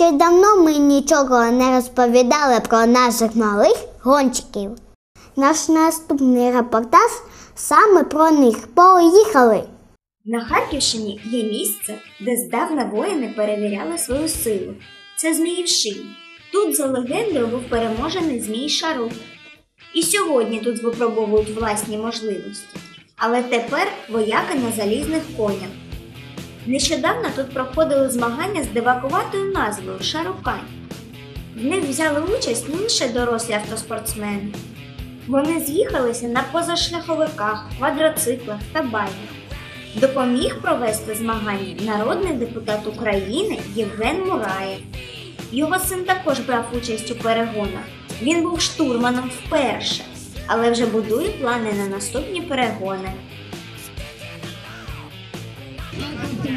Ще давно ми нічого не розповідали про наших малих гонщиків. Наш наступний репортаж саме про них. Поїхали! На Харківщині є місце, де здавна воїни перевіряли свою силу. Це Зміївшин. Тут, за легендою, був переможений Змій Шарук. І сьогодні тут випробовують власні можливості. Але тепер вояки на залізних конях. Нещодавно тут проходили змагання з дивакуватою назвою Шарукань. В них взяли участь не дорослі автоспортсмени. Вони з'їхалися на позашляховиках, квадроциклах та байках. Допоміг провести змагання народний депутат України Євген Мураєв. Його син також брав участь у перегонах. Він був штурманом вперше, але вже будує плани на наступні перегони.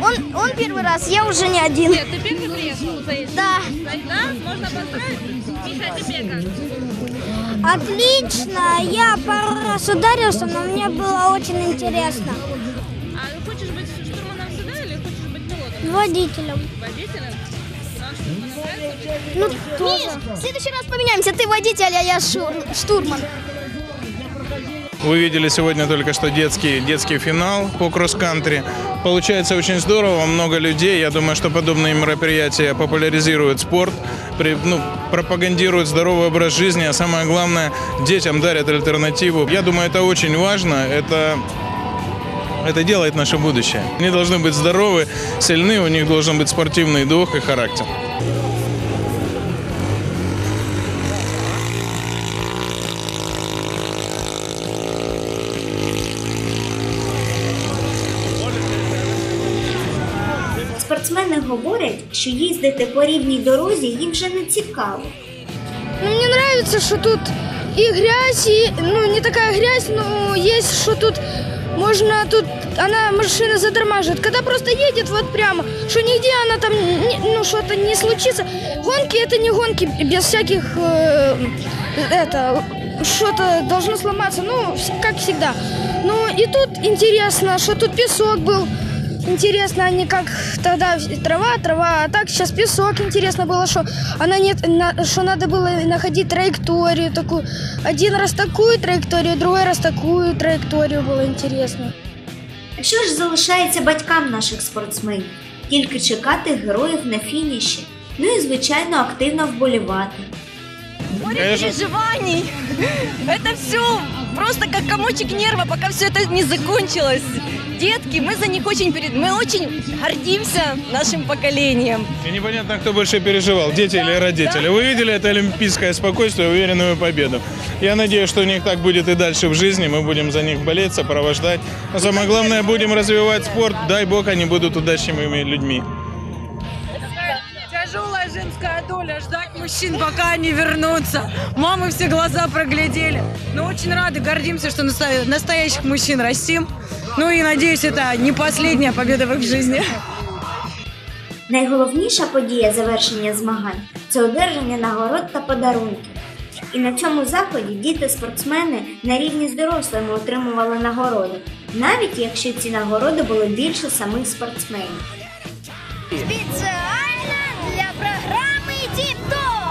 Он, он первый раз, я уже не один. Нет, ты первый приехал? Да, Да? Можно поздравить? Миша, отлично. Я пару раз ударился, но мне было очень интересно. А хочешь быть штурманом сюда или хочешь быть пилотом? Водителем. Водителем? А? Ну, Миш, в следующий раз поменяемся. Ты водитель, а я штурман. Вы видели сегодня только что детский, детский финал по кросс-кантри. Получается очень здорово, много людей. Я думаю, что подобные мероприятия популяризируют спорт, при- ну, пропагандируют здоровый образ жизни, а самое главное, детям дарят альтернативу. Я думаю, это очень важно. Это это делает наше будущее. Они должны быть здоровы, сильны, у них должен быть спортивный дух и характер. Спортсмени говорять, що їздити по рівній дорозі їм вже не цікаво. Ну, мне нравится, что тут и грязь, и, ну, не такая грязь, но есть, что тут можно, тут она, машина задормаживает. Когда просто едет вот прямо, что нигде она там, не- ну, что-то не случится. Гонки это не гонки без всяких, э, это, что-то должно сломаться, ну, вс- как всегда. Ну, и тут интересно, что тут песок был, Интересно, а не как тогда трава, трава, а так сейчас песок. Интересно было, что она нет, на- что надо было находить траекторию такую. Один раз такую траекторию, другой раз такую траекторию было интересно. Що ж залишається батькам наших спортсменів? Тільки чекати героїв на фініші. Ну і звичайно активно вболівати. Конечно. переживаний. Это все просто как комочек нерва, пока все это не закончилось. Детки, мы за них очень перед... Мы очень гордимся нашим поколением. И непонятно, кто больше переживал, дети или родители. Вы видели это олимпийское спокойствие, уверенную победу. Я надеюсь, что у них так будет и дальше в жизни. Мы будем за них болеть, сопровождать. Но самое главное, будем развивать спорт. Дай бог, они будут удачливыми людьми Тяжелая женская доля ждать мужчин, пока они вернутся. Мамы все глаза проглядели. Но очень рады, гордимся, что наста- настоящих мужчин растим. Ну и надеюсь, это не последняя победа в их жизни. Найголовніша подія завершення змагань це одержання нагород та подарунків. І на цьому заході діти-спортсмени на рівні з дорослими отримували нагороди, навіть якщо ці нагороди були більше самих спортсменів. Специально 进洞